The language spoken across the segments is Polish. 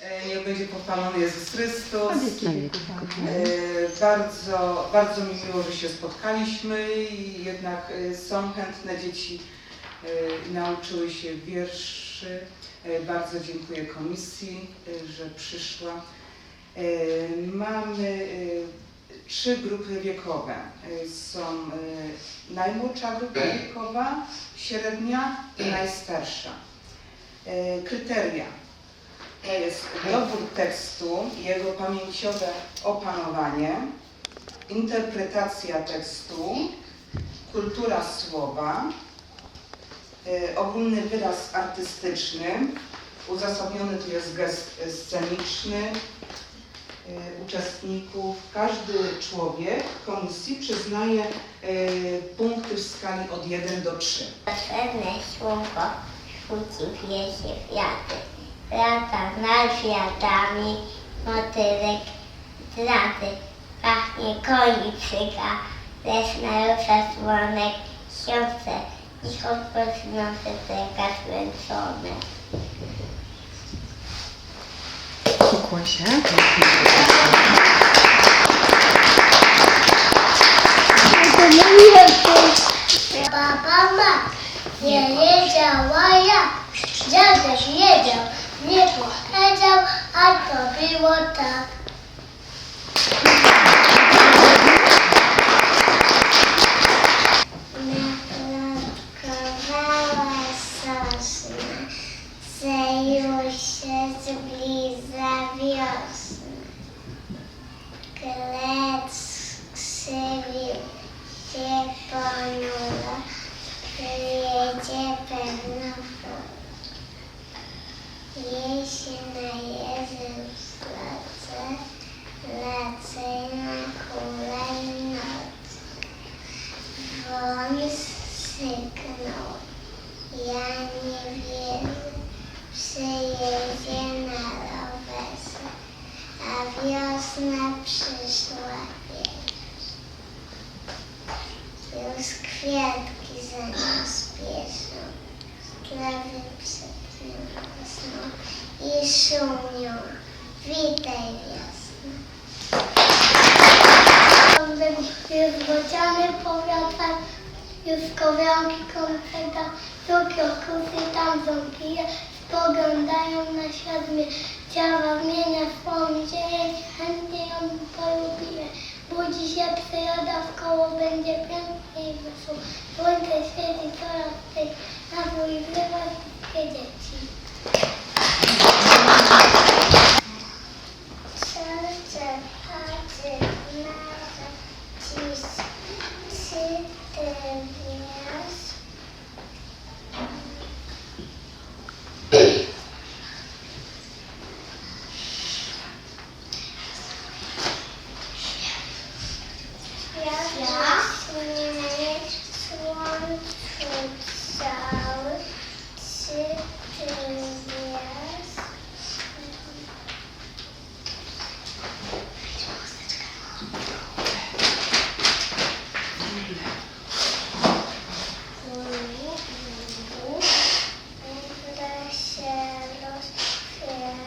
E, Niech będzie pochwalony Jezus Chrystus. E. Bardzo, bardzo mi miło, że się spotkaliśmy i jednak e, są chętne dzieci nauczyły się wierszy. Bardzo dziękuję komisji, że przyszła. Mamy trzy grupy wiekowe. Są najmłodsza grupa wiekowa, średnia i najstarsza. Kryteria to jest dobór tekstu, jego pamięciowe opanowanie, interpretacja tekstu, kultura słowa, y, ogólny wyraz artystyczny, uzasadniony tu jest gest sceniczny y, uczestników. Każdy człowiek komisji przyznaje y, punkty w skali od 1 do 3. Potrzebne kwiaty. Lata nad kwiatami, motylek traty. Pachnie koniczyka, les narusza słonek, siostrze i odpoczynące teka swęcone. Ukłoń się. Baba ma, nie wiedziała ja, dziadek wiedział, nie powiedział, a to było tak. Naplakowała sosna, że już się zbliża wiosna. Klec skrzywił się ponuro, przyjedzie lecę na hulaj noc. Wąs syknął, ja nie wierzę, przyjedzie na rowerze, a wiosna przyszła wiesz. Już kwiatki za nią spieszą, trawy przed nią rosną i szumią. Witaj. Już bociany powiata, już kowianki konfeta, cukier, kusy, tam ząbki, spoglądają na świat mnie. Ciała zmienia swą dzień, chętnie ją polubię. Budzi się przyroda w koło, będzie pięknie i wesoło. Słońce świeci coraz tej, na dwój wzywa wszystkie dzieci. Serce patrzy na dziś, czy ty wiesz? Jaśnie słońcu cały, czy ty wiesz? Będę się rozkwiegotał.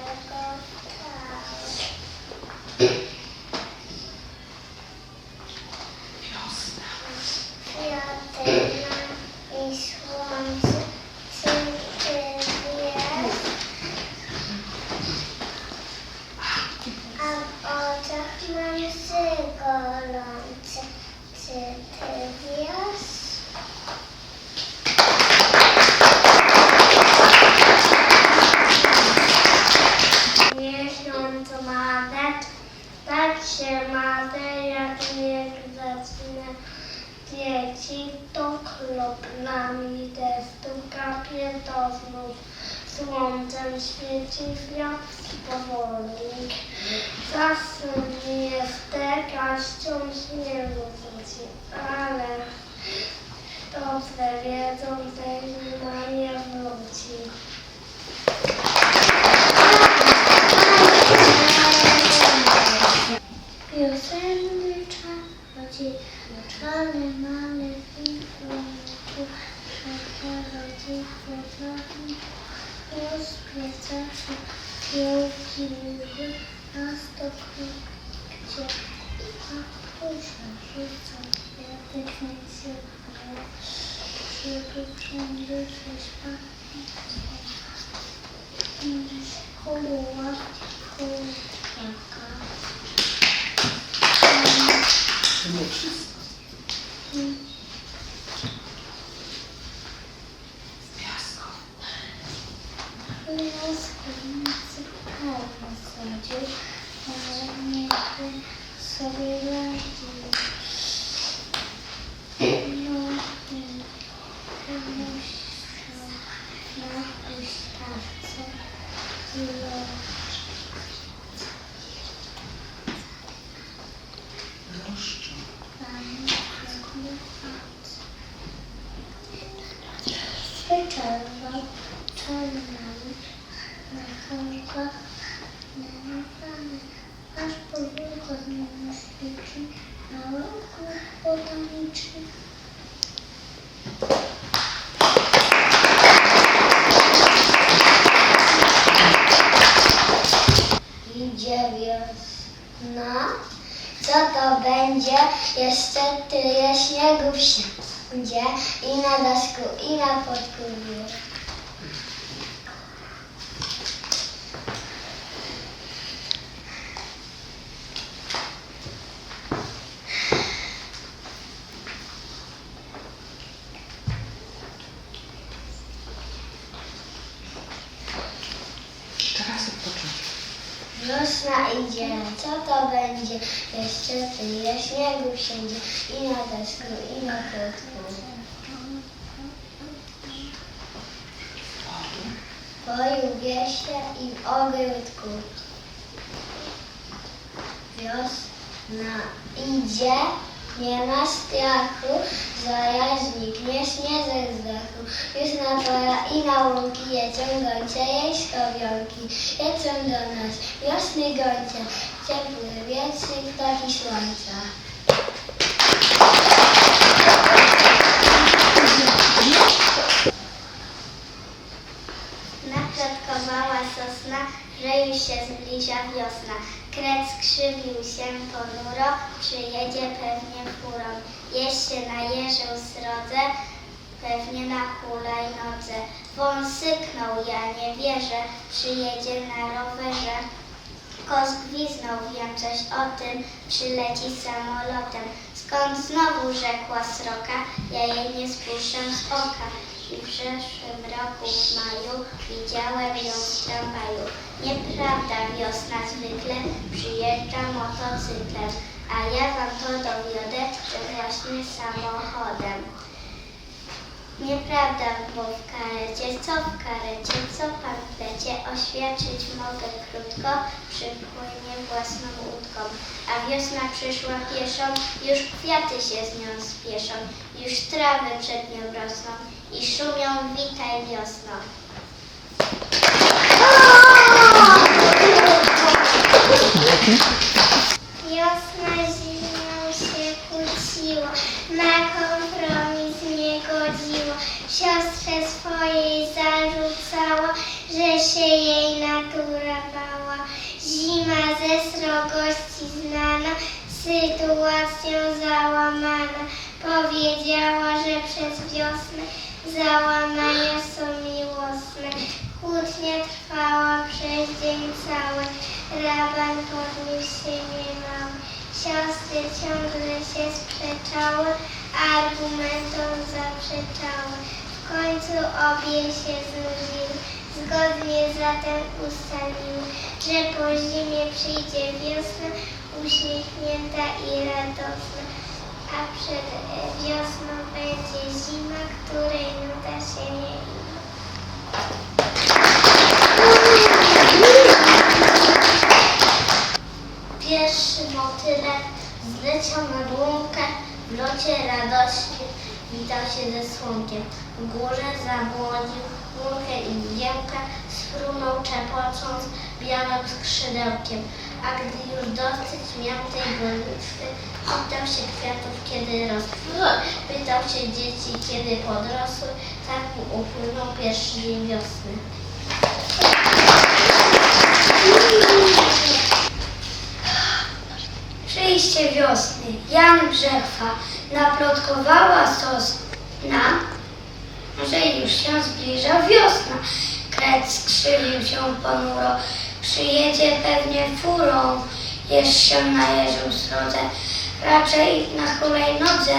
Kwiatyna i słońce, czy ty wiesz? A w oczach mam łzy gorące, czy ty wiesz? Miesiąc madet, tak się madę, jak niech zacznie dzieci, to klop nami deszczu kapie, to znów słońcem świeci wiatr powoli. Wszystko. Jeszcze tyle śniegu wszędzie i na daszku, i na podwórzu. Wiosna idzie, co to będzie? Jeszcze tyle śniegu wszędzie i na daszku, i na podwórzu. W poju wiesie i w ogródku. Wiosna idzie, nie ma strachu, zajaźnik nie śnie ze zdachu. Już na pola i na łąki jedzą gończe jej szkowionki. Jedzą do nas wiosny gończe, ciepły wietrzyk, ptaki słońca. Nakratkowała sosna, że już się zbliża wiosna. Kret skrzywił się ponuro, przyjedzie pewnie furą. Jeść się najeżył srodze, pewnie na hulajnodze. Wąs syknął, ja nie wierzę, przyjedzie na rowerze. Kos gwiznął, wiem coś o tym, przyleci samolotem. Skąd znowu rzekła sroka, ja jej nie spuszczę z oka. I w zeszłym roku w maju widziałem ją w tramwaju. Nieprawda, wiosna zwykle przyjeżdża motocyklem, a ja wam to dowiodę, że właśnie samochodem. Nieprawda, bo w karecie, co w karecie, co pan plecie, oświadczyć mogę krótko, przypłynie własną łódką. A wiosna przyszła pieszą, już kwiaty się z nią spieszą, już trawy przed nią rosną i szumią witaj wiosno. Wiosna się jej natura bała. Zima ze srogości znana, sytuacją załamana. Powiedziała, że przez wiosnę załamania są miłosne. Kłótnia trwała przez dzień cały, raban podniósł się niemały. Siostry ciągle się sprzeczały, argumentom zaprzeczały. W końcu obie się znudziły, zgodnie zatem ustaliły, że po zimie przyjdzie wiosna, uśmiechnięta i radosna. A przed e, wiosną będzie zima, której nuda się nie ima. Pierwszy motylek zleciał nad łąkę, w locie radośnie witał się ze słonkiem. W górze zabłonił łunkę i wiemkę, sfrunął czepocąc białym skrzydełkiem. A gdy już dosyć miał tej gonitwy, pytał się kwiatów, kiedy rosły. Pytał się dzieci, kiedy podrosły. Tak mu upłynął pierwszy dzień wiosny. Przyjście wiosny, Jan Brzechwa naplotkowała sosna, że już się zbliża wiosna. Kret skrzywił się ponuro, przyjedzie pewnie furą, jeż się najeżył srodze, raczej na hulajnodze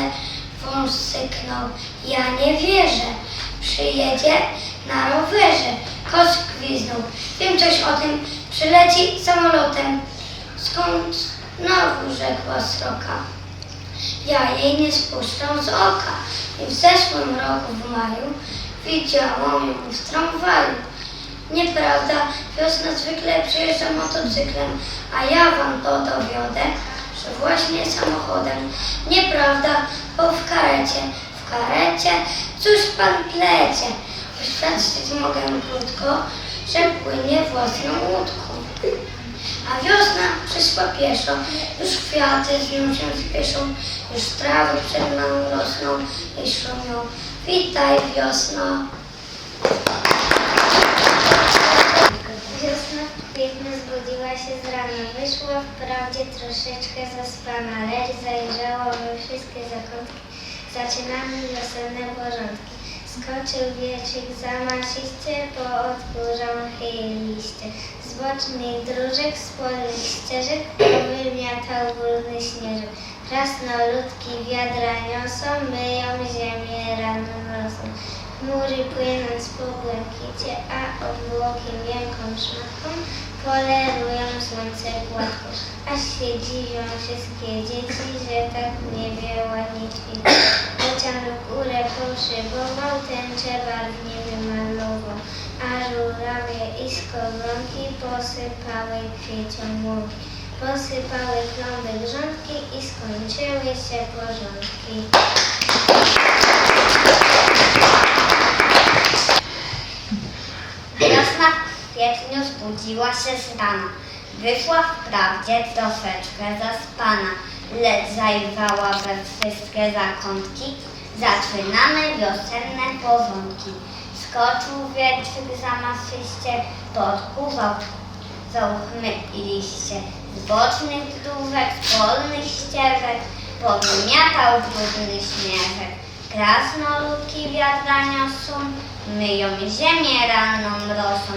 wąż syknął. Ja nie wierzę, przyjedzie na rowerze, kos gwiznął. Wiem coś o tym, przyleci samolotem. Skąd znowu rzekła sroka? Ja jej nie spuszczę z oka. I w zeszłym roku w maju widziałam ją w tramwaju. Nieprawda, wiosna zwykle przyjeżdża motocyklem, a ja wam to dowiodę, że właśnie samochodem. Nieprawda, bo w karecie, w karecie, cóż pan plecie? Oświadczyć mogę krótko, że płynie własną łódką. A wiosna przyszła pieszo, już kwiaty z nią się spieszą, już trawy przed nami rosną i szumią. Witaj wiosno. Wiosna kwietniu zbudziła się z rana, wyszła wprawdzie troszeczkę zaspana, lecz zajrzała we wszystkie zakątki, zaczynamy wiosenne porządki. Skoczył wieczyk zamasisty, poodkurzał chyliście. Z bocznych dróżek, z ścieżek, wymiatał górny śnieżek. Krasnoludki wiadra niosą, myją ziemię ranną rosą. Chmury płynąc po błękicie, a obłoki miękką szmatką polerują słońce gładko. Aż się dziwią wszystkie dzieci, że tak niewie ładnie kwitnie. Bocian w górę poszybował, tęczę barwnie żurawie i skowronki posypały kwiecią łąki. Posypały kląby grządki i skończyły się porządki. Wiosna w kwietniu zbudziła się z rana. Wyszła wprawdzie troszeczkę zaspana, lecz zajrzała we wszystkie zakątki. Zaczynamy wiosenne porządki. Skoczył wietrzyk zamaszyście, podkuwał zołchmy i liście. Z bocznych dróżek, z polnych ścieżek, powymiatał brudny śnieżek. Krasnoludki wiadra niosą, myją ziemię ranną rosą,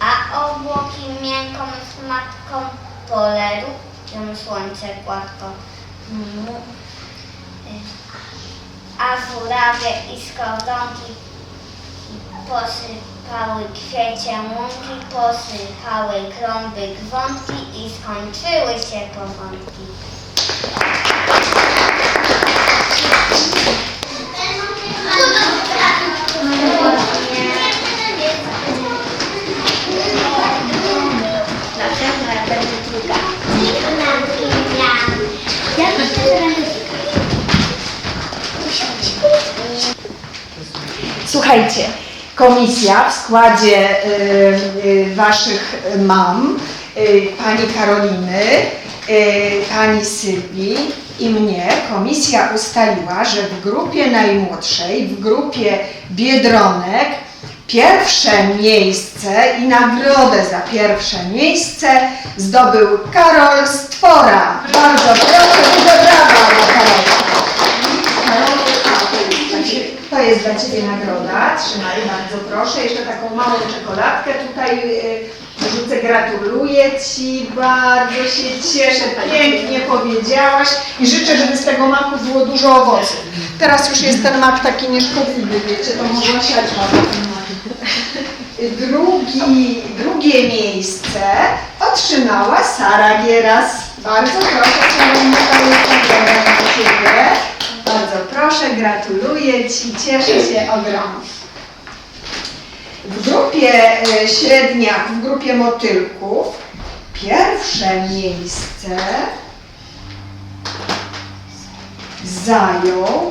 a obłoki miękką smatką polerują słońce gładko. A żurawie i skowronki posypały kwiecie łąki, posypały krąby grzątki i skończyły się będę Słuchajcie, komisja w składzie y, y, waszych mam, y, pani Karoliny, pani Sylwii i mnie, komisja ustaliła, że w grupie najmłodszej, w grupie Biedronek, pierwsze miejsce i nagrodę za pierwsze miejsce zdobył Karol Stwora. Bardzo proszę, brawa dla. To jest dla Ciebie nagroda. Trzymaj, bardzo proszę. Jeszcze taką małą czekoladkę tutaj y, rzucę. Gratuluję Ci, bardzo się cieszę. Pięknie powiedziałaś i życzę, żeby z tego maku było dużo owoców. Teraz już jest ten mak taki nieszkodliwy, wiecie, to mogła siać. Drugi, drugie miejsce otrzymała Sara Gieras. Bardzo proszę, Sara, do Ciebie. Bardzo proszę, gratuluję Ci, cieszę się ogromnie. W grupie e, średniak, w grupie motylków pierwsze miejsce zajął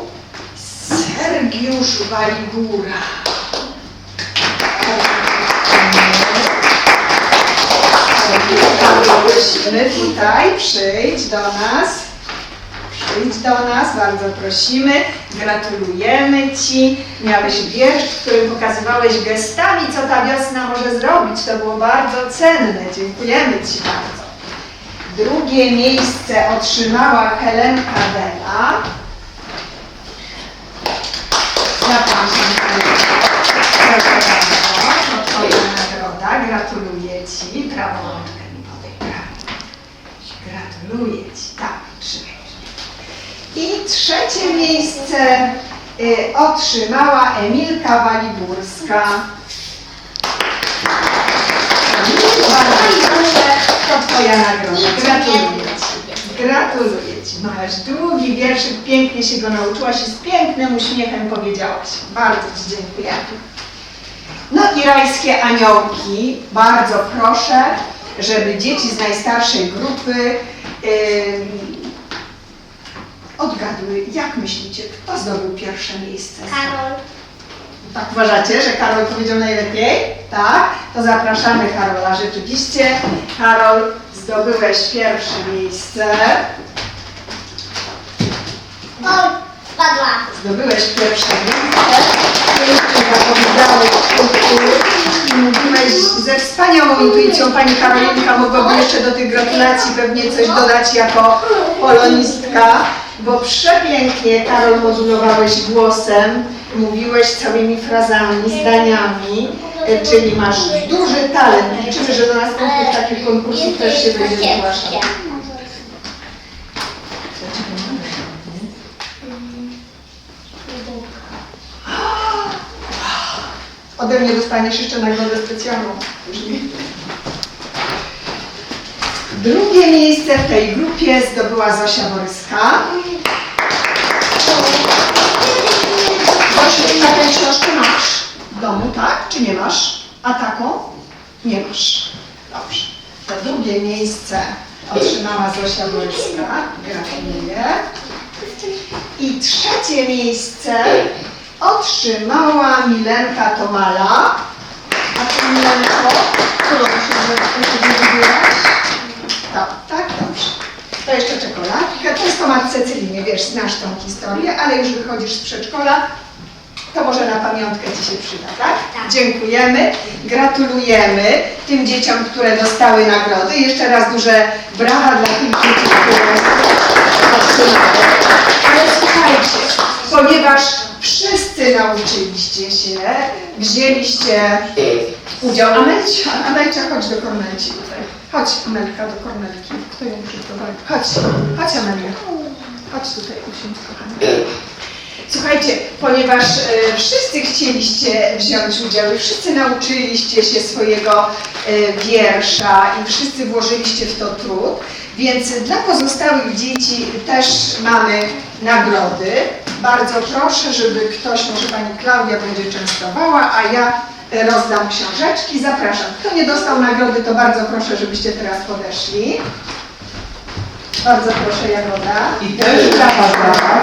Sergiusz Waligura. Prosimy tutaj, przyjdź do nas. Przyjdź do nas, bardzo prosimy. Gratulujemy Ci. Miałeś wiersz, w którym pokazywałeś gestami, co ta wiosna może zrobić. To było bardzo cenne. Dziękujemy Ci bardzo. Drugie miejsce otrzymała Helenka Dela. Zapraszam bardzo, to Twoja nagroda. Gratuluję Ci. Prawą rączkę mi podaj. Gratuluję Ci. Tak. I trzecie miejsce y, otrzymała Emilka Waliburska. To Twoja nagroda. Gratuluję Ci. Gratuluję Ci. Masz długi wierszyk, pięknie się go nauczyłaś i z pięknym uśmiechem powiedziałaś. Bardzo Ci dziękuję. No i rajskie aniołki. Bardzo proszę, żeby dzieci z najstarszej grupy odgadły, jak myślicie, kto zdobył pierwsze miejsce? Karol. Tak uważacie, że Karol powiedział najlepiej? Tak? To zapraszamy Karola. Rzeczywiście, Karol, zdobyłeś pierwsze miejsce. O, spadła. Zdobyłeś pierwsze miejsce. Pięknie zapowiadałeś i mówiłeś ze wspaniałą intuicją. Pani Karolinka mogłaby jeszcze do tych gratulacji pewnie coś dodać jako polonistka, bo przepięknie Karol modulowałeś głosem, mówiłeś całymi frazami, zdaniami, e, czyli masz duży talent. Liczymy, że do następnych takich konkursów też się będziesz zgłaszał. Ode mnie dostaniesz jeszcze nagrodę specjalną. Drugie miejsce w tej grupie zdobyła Zosia Boryska. Zosiu, taką książkę masz w domu, tak? Czy nie masz? A taką? Nie masz. Dobrze. To drugie miejsce otrzymała Zosia Boryska. Gratuluję. I trzecie miejsce otrzymała Milenka Tomala. A ty Milenko, którą się wybierasz? Tak, tak. To jeszcze czekoladkę. To jest Tomat Cecylinie, wiesz, znasz tą historię, ale już wychodzisz z przedszkola. To może na pamiątkę Ci się przyda, tak? Tak. Dziękujemy, gratulujemy tym dzieciom, które dostały nagrody. Jeszcze raz duże brawa dla tych dzieci, które otrzymały. Ale słuchajcie, ponieważ wszyscy nauczyliście się, wzięliście udział. Amelcia, Amelcia, chodź do Kornelci tutaj. Chodź Amelka do Kornelki. Kto ją przyprowadzi? Chodź, chodź Amelia. Chodź tutaj, usiądź kochana. Słuchajcie, ponieważ e, wszyscy chcieliście wziąć udział i wszyscy nauczyliście się swojego e, wiersza i wszyscy włożyliście w to trud, więc dla pozostałych dzieci też mamy nagrody. Bardzo proszę, żeby ktoś, może Pani Klaudia będzie częstowała, a ja rozdam książeczki. Zapraszam. Kto nie dostał nagrody, to bardzo proszę, żebyście teraz podeszli. Bardzo proszę, Jagoda. I też brawa, brawa.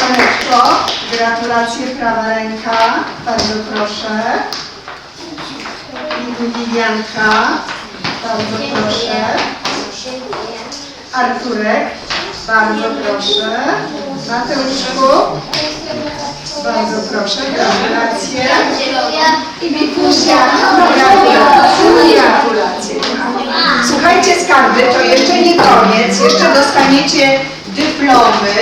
Paneczko, gratulacje, prawa ręka. Bardzo proszę. I Lilianka, bardzo proszę. Arturek, bardzo proszę. Mateuszku, bardzo proszę, gratulacje. I Wikusia, gratulacje. Słuchajcie skarby, to jeszcze nie koniec, jeszcze dostaniecie dyplomy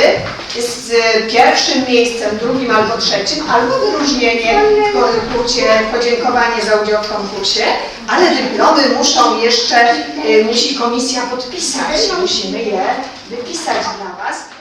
z pierwszym miejscem, drugim albo trzecim, albo wyróżnienie w konkursie, podziękowanie za udział w konkursie, ale dyplomy muszą jeszcze, y, musi komisja podpisać, musimy je wypisać dla Was.